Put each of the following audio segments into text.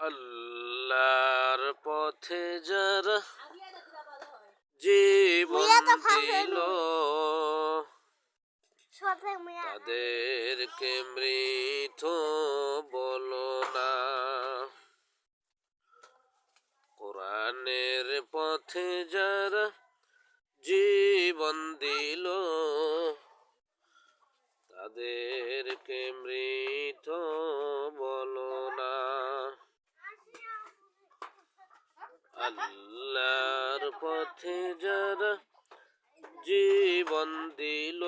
আল্লাহর পথে যারা জীবন দিল। তাদেরকে মৃত বলো না। কোরআনের পথে যারা জীবন দিল। তাদেরকে মৃত বলো না। আল্লাহর পথে যারা জীবন দিল,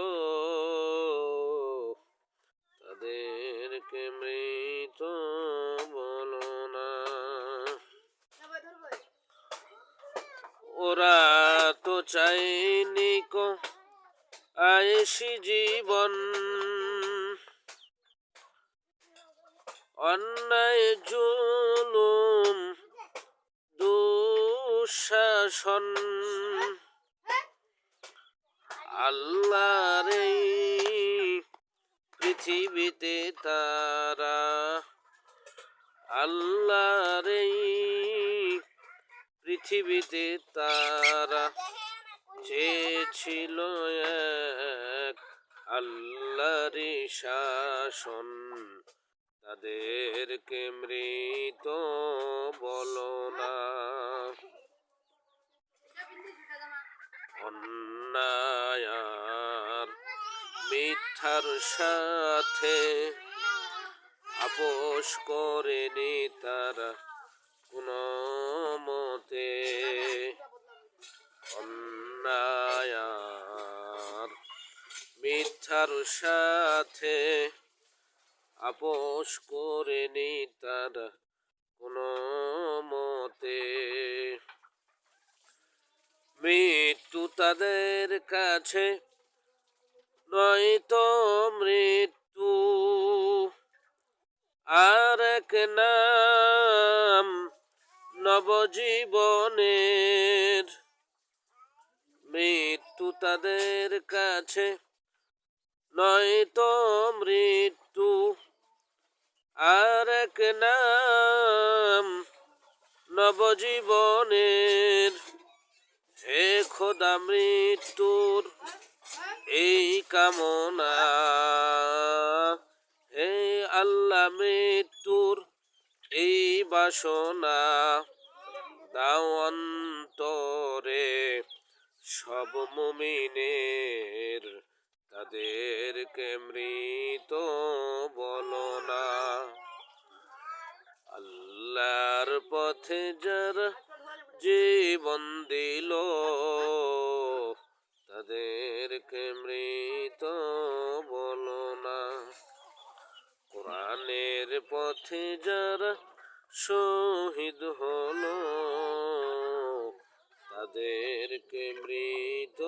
তাদেরকে মৃত বলো না। ওরা তো চাইনি কো আয়েসি জীবন। অন্যায় জুলুম দুঃশাসন আল্লাহর পৃথিবীতে তারা, আল্লাহর পৃথিবীতে তারা চেয়েছিল এক আল্লাহরি শাসন, তাদেরকে মৃত বলো না। মিথ্যার সাথে আপোষ করেনি তারা কোনো মতে অন্যায়ার মিথ্যার সাথে আপোষ করেনি তারা কোনো মতে মৃত্যু তাদের কাছে নয়তো মৃত্যু। আর এক নাম নবজীবনের। মৃত্যু তাদের কাছে নয়তো মৃত্যু। আর এক নাম নবজীবনের। হে খোদা মৃত্যুর কামনা। হে আল্লাহ মৃত্যুর এই বাসনা দাও অন্তরে। সব মুমিনের তাদেরকে মৃত বলো না। আল্লাহর পথে যারা জীবন দিল, তাদেরকে মৃত কোরআনের পথে যারা শহীদ হল তাদেরকে মৃত